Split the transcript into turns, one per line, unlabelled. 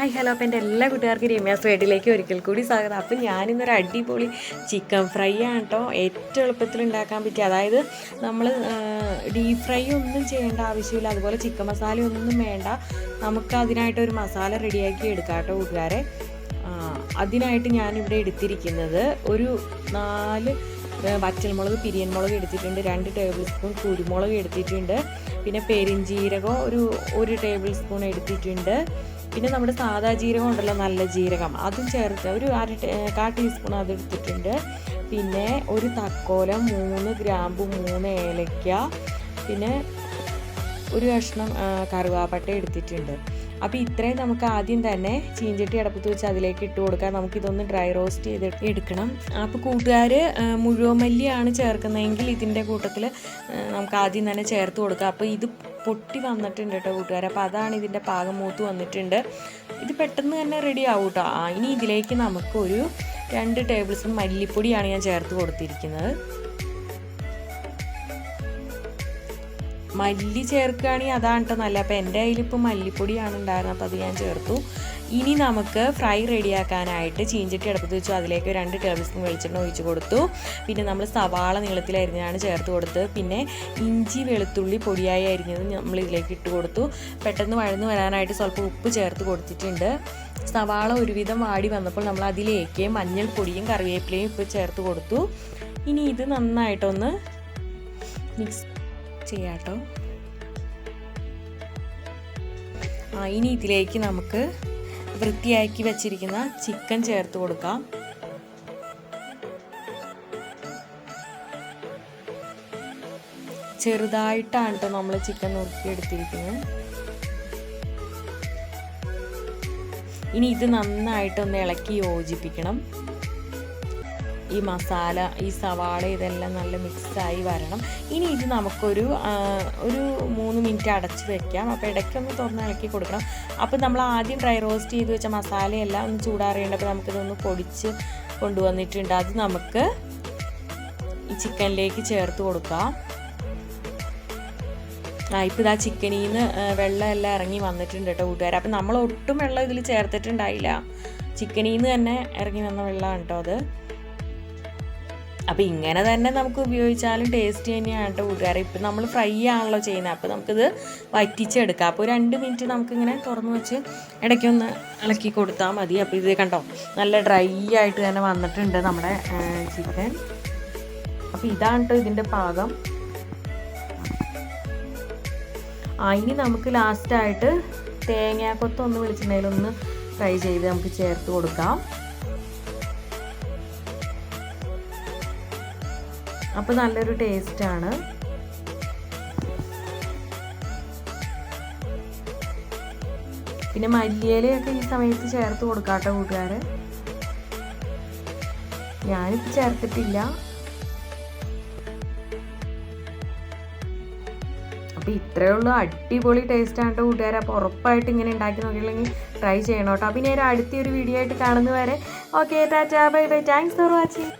Hi hello അപ്പോൾ എന്റെ എല്ലാ കൂട്ടുകാർക്കും രമ്യാസ് വേഡിലേക്ക് ഒരിക്കൽ കൂടി സ്വാഗതം. അപ്പം ഞാനിന്നൊരു അടിപൊളി ചിക്കൻ ഫ്രൈ ആണ് കേട്ടോ ഏറ്റവും എളുപ്പത്തിൽ ഉണ്ടാക്കാൻ പറ്റിയ അതായത് നമ്മൾ ഡീപ് ഫ്രൈ ഒന്നും ചെയ്യേണ്ട ആവശ്യമില്ല. അതുപോലെ ചിക്കൻ മസാല ഒന്നും വേണ്ട. നമുക്ക് അതിനായിട്ട് ഒരു മസാല റെഡിയാക്കി എടുക്കാം കേട്ടോ കൂട്ടുകാരെ. അതിനായിട്ട് ഞാനിവിടെ എടുത്തിരിക്കുന്നത് ഒരു നാല് വറ്റൽമുളക് പിരിയൻ മുളക് എടുത്തിട്ടുണ്ട്. രണ്ട് ടേബിൾ സ്പൂൺ കുരുമുളക് എടുത്തിട്ടുണ്ട്. പിന്നെ പെരിഞ്ചീരകം ഒരു ഒരു ടേബിൾ സ്പൂൺ എടുത്തിട്ടുണ്ട്. പിന്നെ നമ്മുടെ സാദാ ജീരകം ഉണ്ടല്ലോ നല്ല ജീരകം. അതും ചേർത്ത് ഒരു അര കാ ടീസ്പൂൺ അത് എടുത്തിട്ടുണ്ട്. പിന്നെ ഒരു തക്കോല മൂന്ന് ഗ്രാമ്പു മൂന്ന് ഏലയ്ക്ക പിന്നെ ഒരു കഷ്ണം കറുവാപ്പട്ട എടുത്തിട്ടുണ്ട്. അപ്പോൾ ഇത്രയും നമുക്ക് ആദ്യം തന്നെ ചീഞ്ചട്ടി അടപ്പത്ത് വെച്ച് അതിലേക്ക് ഇട്ട് കൊടുക്കാം. നമുക്കിതൊന്ന് ഡ്രൈ റോസ്റ്റ് ചെയ്ത് എടുക്കണം. അപ്പോൾ കൂട്ടുകാർ മുഴുവൻ മല്ലിയാണ് ചേർക്കുന്നതെങ്കിൽ ഇതിന്റെ കൂട്ടത്തിൽ നമുക്ക് ആദ്യം തന്നെ ചേർത്ത് കൊടുക്കാം. അപ്പോൾ ഇത് പൊട്ടി വന്നിട്ടുണ്ട് കേട്ടോ കൂട്ടുകാർ അപ്പോൾ അതാണ് ഇതിന്റെ പാകം മൂത്ത് വന്നിട്ടുണ്ട്. ഇത് പെട്ടെന്ന് തന്നെ റെഡി ആവും കേട്ടോ ഇനി ഇതിലേക്ക് നമുക്കൊരു രണ്ട് ടേബിൾ സ്പൂൺ മല്ലിപ്പൊടിയാണ് ഞാൻ ചേർത്ത് കൊടുത്തിരിക്കുന്നത്. മല്ലി ചേർക്കുകയാണെങ്കിൽ അതാണ് കേട്ടോ നല്ല അപ്പോൾ എന്റെ കയ്യിലിപ്പോൾ മല്ലിപ്പൊടിയാണ് ഉണ്ടായിരുന്നത്. അപ്പോൾ അത് ഞാൻ ചേർത്തു. ഇനി നമുക്ക് ഫ്രൈ റെഡിയാക്കാനായിട്ട് ചീഞ്ചട്ടി അടുപ്പത്ത് വെച്ചു. അതിലേക്ക് രണ്ട് ടേബിൾ സ്പൂൺ വെളിച്ചെണ്ണ ഒഴിച്ച് കൊടുത്തു. പിന്നെ നമ്മൾ സവാള നീളത്തിലരിഞ്ഞാണ് ചേർത്ത് കൊടുത്തത്. പിന്നെ ഇഞ്ചി വെളുത്തുള്ളി പൊടിയായി അരിഞ്ഞത് നമ്മൾ ഇതിലേക്ക് ഇട്ട് കൊടുത്തു. പെട്ടെന്ന് വഴന്ന് വരാനായിട്ട് സ്വല്പം ഉപ്പ് ചേർത്ത് കൊടുത്തിട്ടുണ്ട്. സവാള ഒരുവിധം വാടി വന്നപ്പോൾ നമ്മൾ അതിലേക്ക് മഞ്ഞൾപ്പൊടിയും കറിവേപ്പിലയും ഇപ്പോൾ ചേർത്ത് കൊടുത്തു. ഇനി ഇത് നന്നായിട്ടൊന്ന് മിക്സ് ചെയ്യാട്ടോ. ആ ഇനി ഇതിലേക്ക് നമുക്ക് വൃത്തിയാക്കി വെച്ചിരിക്കുന്ന ചിക്കൻ ചേർത്ത് കൊടുക്കാം. ചെറുതായിട്ടാണ് കേട്ടോ നമ്മൾ ചിക്കൻ നുറുക്കിയെടുത്തിരിക്കുന്നത്. ഇനി ഇത് നന്നായിട്ടൊന്ന് ഇളക്കി യോജിപ്പിക്കണം. ഈ മസാല ഈ സവാള ഇതെല്ലാം നല്ല മിക്സായി വരണം. ഇനി ഇത് നമുക്കൊരു ഒരു മൂന്ന് മിനിറ്റ് അടച്ച് വെക്കാം. അപ്പോൾ ഇടയ്ക്കൊന്ന് തുറന്ന് ഇളക്കി കൊടുക്കണം. അപ്പോൾ നമ്മൾ ആദ്യം ഡ്രൈ റോസ്റ്റ് ചെയ്ത് വെച്ച മസാലയെല്ലാം ഒന്ന് ചൂടാറിയേണ്ടപ്പോൾ നമുക്കിതൊന്ന് പൊടിച്ച് കൊണ്ടുവന്നിട്ടുണ്ട്. അത് നമുക്ക് ഈ ചിക്കനിലേക്ക് ചേർത്ത് കൊടുക്കാം. ആ ഇപ്പോൾ ഇതാ ചിക്കനിൽ നിന്ന് വെള്ളമെല്ലാം ഇറങ്ങി വന്നിട്ടുണ്ട് കേട്ടോ കൂട്ടുകാർ അപ്പം നമ്മൾ ഒട്ടും വെള്ളം ഇതിൽ ചേർത്തിട്ടുണ്ടായില്ല. ചിക്കനിൽ നിന്ന് തന്നെ ഇറങ്ങി വന്ന വെള്ളമാണ് കേട്ടോ അത്. അപ്പോൾ ഇങ്ങനെ തന്നെ നമുക്ക് ഉപയോഗിച്ചാലും ടേസ്റ്റ് തന്നെയാണ് കേട്ടോ കൂട്ടുകാരെ. ഇപ്പം നമ്മൾ ഫ്രൈ ആണല്ലോ ചെയ്യുന്നത്. അപ്പോൾ നമുക്കിത് വറ്റിച്ചെടുക്കാം. അപ്പോൾ രണ്ട് മിനിറ്റ് നമുക്കിങ്ങനെ തുറന്ന് വെച്ച് ഇടയ്ക്കൊന്ന് ഇളക്കി കൊടുത്താൽ മതി. അപ്പോൾ ഇത് കണ്ടോ? നല്ല ഡ്രൈ ആയിട്ട് തന്നെ വന്നിട്ടുണ്ട് നമ്മുടെ ചിക്കൻ അപ്പോൾ ഇതാണ് കേട്ടോ ഇതിന്റെ പാകം. ആ ഇനി നമുക്ക് ലാസ്റ്റായിട്ട് തേങ്ങാക്കൊത്ത് ഒന്ന് ഫ്രൈ ചെയ്ത് നമുക്ക് ചേർത്ത് കൊടുക്കാം. അപ്പോൾ നല്ലൊരു ടേസ്റ്റാണ് പിന്നെ മല്ലിയിലയൊക്കെ ഈ സമയത്ത് ചേർത്ത് കൊടുക്കാട്ടോ കൂട്ടുകാർ ഞാനിപ്പോൾ ചേർത്തിട്ടില്ല. അപ്പോൾ ഇത്രയേ ഉള്ളൂ. അടിപൊളി ടേസ്റ്റ് ആണ് കേട്ടോ കൂട്ടുകാർ അപ്പോൾ ഉറപ്പായിട്ട് ഇങ്ങനെ ഉണ്ടാക്കി നോക്കിയില്ലെങ്കിൽ ട്രൈ ചെയ്യണം കേട്ടോ. അപ്പോൾ ഇനി ഒരു അടുത്തൊരു വീഡിയോ ആയിട്ട് കാണുന്നവരെ okay tata bye bye thanks for watching